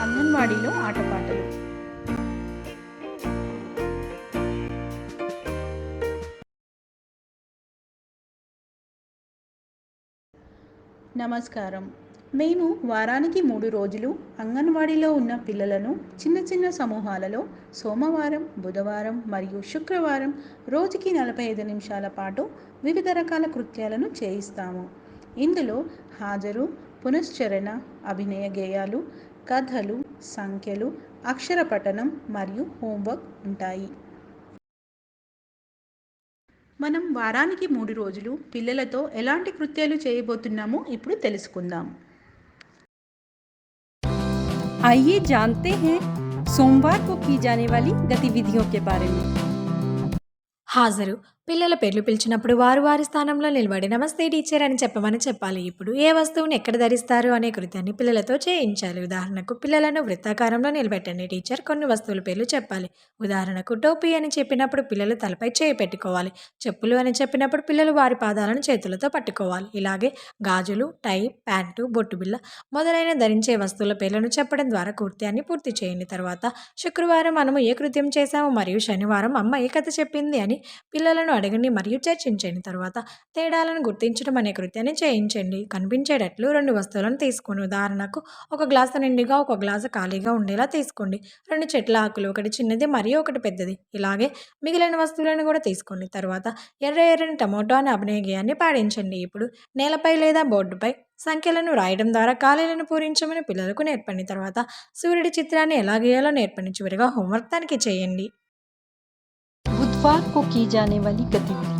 అంగన్వాడీలో ఆటపాటలు. నమస్కారం. మేము వారానికి మూడు రోజులు అంగన్వాడీలో ఉన్న పిల్లలను చిన్న చిన్న సమూహాలలో సోమవారం బుధవారం మరియు శుక్రవారం రోజుకి నలభై ఐదు నిమిషాల పాటు వివిధ రకాల కృత్యాలను చేయిస్తాము. ఇందులో హాజరు పునశ్చరణ అభినయ గేయాలు కథలు సంఖ్యలు అక్షర పఠనం మరియు హోంవర్క్ ఉంటాయి మనం వారానికి మూడు రోజులు పిల్లలతో ఎలాంటి కృత్యాలు చేయబోతున్నామో ఇప్పుడు తెలుసుకుందాం आइए जानते हैं सोमवार को की जाने वाली गतिविधियों के बारे में హాజరు పిల్లల పేర్లు పిలిచినప్పుడు వారు వారి స్థానంలో నిలబడి నమస్తే టీచర్ అని చెప్పమని చెప్పాలి. ఇప్పుడు ఏ వస్తువుని ఎక్కడ ధరిస్తారు అనే కృత్యాన్ని పిల్లలతో చేయించాలి. ఉదాహరణకు పిల్లలను వృత్తాకారంలో నిలబెట్టండి. టీచర్ కొన్ని వస్తువుల పేర్లు చెప్పాలి. ఉదాహరణకు టోపీ అని చెప్పినప్పుడు పిల్లలు తలపై చేయి పెట్టుకోవాలి. చెప్పులు అని చెప్పినప్పుడు పిల్లలు వారి పాదాలను చేతులతో పట్టుకోవాలి. ఇలాగే గాజులు టై ప్యాంటు బొట్టు బిళ్ళ మొదలైన ధరించే వస్తువుల పేర్లను చెప్పడం ద్వారా కృత్యాన్ని పూర్తి చేయండి. తర్వాత శుక్రవారం మనము ఏ కృత్యం చేశాము? మరియు శనివారం అమ్మ ఏ కథ చెప్పింది? అని పిల్లలను అడగండి మరియు చర్చించండి. తర్వాత తేడాలను గుర్తించడం అనే కృత్యాన్ని చేయించండి. కనిపించేటట్లు రెండు వస్తువులను తీసుకోండి. ఉదాహరణకు ఒక గ్లాసు నిండుగా ఒక గ్లాసు ఖాళీగా ఉండేలా తీసుకోండి. రెండు చెట్ల ఆకులు ఒకటి చిన్నది మరియు ఒకటి పెద్దది. ఇలాగే మిగిలిన వస్తువులను కూడా తీసుకోండి. తర్వాత ఎర్ర ఎర్రని టమోటో అనే అభినయగేయాన్ని పాడించండి ఇప్పుడు నేలపై లేదా బోర్డుపై సంఖ్యలను రాయడం ద్వారా ఖాళీలను పూరించమని పిల్లలకు నేర్పండి. తర్వాత సూర్యుడి చిత్రాన్ని ఎలా గీయాలో నేర్పండి. చివరిగా హోంవర్క్ తనిఖీ చేయండి. बुधवार को की जाने वाली गतिविधि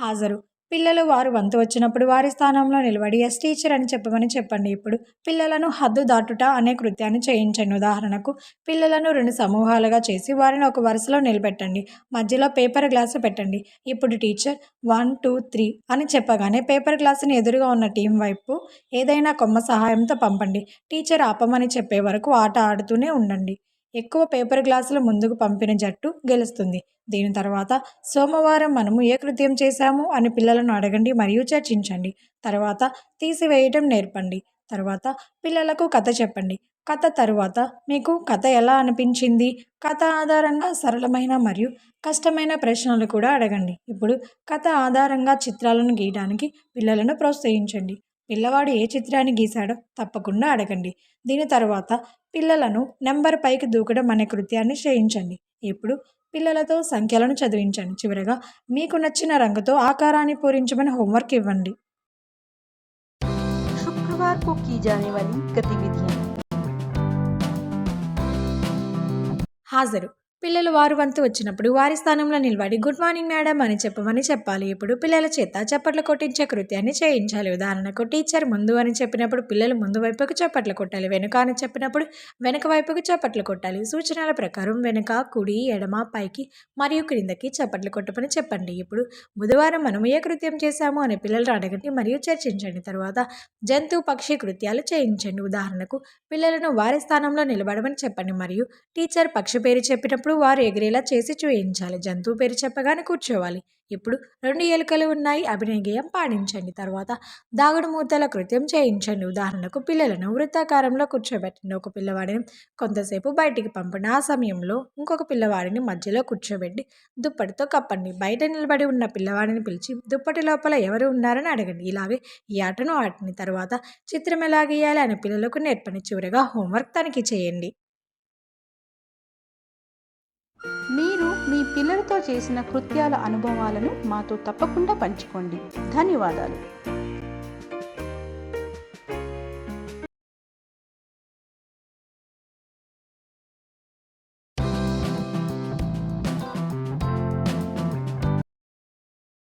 హాజరు పిల్లలు వారు వంతు వచ్చినప్పుడు వారి స్థానంలో నిలబడి ఎస్ టీచర్ అని చెప్పమని చెప్పండి ఇప్పుడు పిల్లలను హద్దు దాటుట అనే కృత్యాన్ని చేయించండి ఉదాహరణకు పిల్లలను రెండు సమూహాలుగా చేసి వారిని ఒక వరుసలో నిలబెట్టండి మధ్యలో పేపర్ గ్లాసు పెట్టండి ఇప్పుడు టీచర్ వన్ టూ త్రీ అని చెప్పగానే పేపర్ గ్లాసుని ఎదురుగా ఉన్న టీం వైపు ఏదైనా కొమ్మ సహాయంతో పంపండి టీచర్ ఆపమని చెప్పే వరకు ఆట ఆడుతూనే ఉండండి ఎక్కువ పేపర్ గ్లాసులు ముందుకు పంపిన జట్టు గెలుస్తుంది. దీని తర్వాత సోమవారం మనము ఏ కృత్యం చేశాము అని పిల్లలను అడగండి మరియు చర్చించండి. తర్వాత తీసివేయటం నేర్పండి. తర్వాత పిల్లలకు కథ చెప్పండి. కథ తరువాత మీకు కథ ఎలా అనిపించింది? కథ ఆధారంగా సరళమైన మరియు కష్టమైన ప్రశ్నలు కూడా అడగండి. ఇప్పుడు కథ ఆధారంగా చిత్రాలను గీయడానికి పిల్లలను ప్రోత్సహించండి. పిల్లవాడు ఏ చిత్రాన్ని గీశాడో తప్పకుండా అడగండి దీని తర్వాత పిల్లలను నెంబర్ పైకి దూకడం అనే కృత్యాన్ని చేయించండి ఇప్పుడు పిల్లలతో సంఖ్యలను చదివించండి చివరగా మీకు నచ్చిన రంగుతో ఆకారాన్ని పూరించమని హోంవర్క్ ఇవ్వండి शुक्रवार को की जाने वाली गतिविधियाँ హాజరు పిల్లలు వారు వంతు వచ్చినప్పుడు వారి స్థానంలో నిలబడి గుడ్ మార్నింగ్ మేడం అని చెప్పమని చెప్పాలి. ఇప్పుడు పిల్లల చేత చప్పట్లు కొట్టించే కృత్యాన్ని చేయించాలి. ఉదాహరణకు టీచర్ ముందు అని చెప్పినప్పుడు పిల్లలు ముందు వైపుకు చప్పట్లు కొట్టాలి. వెనుక అని చెప్పినప్పుడు వెనుక వైపుకు చప్పట్లు కొట్టాలి. సూచనల ప్రకారం వెనుక కుడి ఎడమ పైకి మరియు క్రిందకి చప్పట్లు కొట్టమని చెప్పండి. ఇప్పుడు బుధవారం మనం ఏ కృత్యం చేశాము అని పిల్లలు అడగండి మరియు చర్చించండి. తర్వాత జంతు పక్షి కృత్యాలు చేయించండి. ఉదాహరణకు పిల్లలను వారి స్థానంలో నిలబడమని చెప్పండి మరియు టీచర్ పక్షి పేరు చెప్పినప్పుడు వారు ఎగిరేలా చేసి చూయించాలి. జంతువు పేరు చెప్పగానే కూర్చోవాలి. ఇప్పుడు రెండు ఎలుకలు ఉన్నాయి. అభినయ పాడించండి. తర్వాత దాగుడు మూతల కృత్యం చేయించండి. ఉదాహరణకు పిల్లలను వృత్తాకారంలో కూర్చోబెట్టండి. ఒక పిల్లవాడిని కొంతసేపు బయటికి పంపండి. ఆ సమయంలో ఇంకొక పిల్లవాడిని మధ్యలో కూర్చోబెట్టి దుప్పటితో కప్పండి. బయట నిలబడి ఉన్న పిల్లవాడిని పిలిచి దుప్పటి లోపల ఎవరు ఉన్నారని అడగండి. ఇలాగే ఈ ఆటను ఆడిన తర్వాత చిత్రం ఎలా గీయాలి అని పిల్లలకు నేర్పని చివరిగా హోంవర్క్ తనిఖీ చేయండి. మీరు మీ పిల్లలతో చేసిన కృత్యాల అనుభవాలను మాతో తప్పకుండా పంచుకోండి. ధన్యవాదాలు.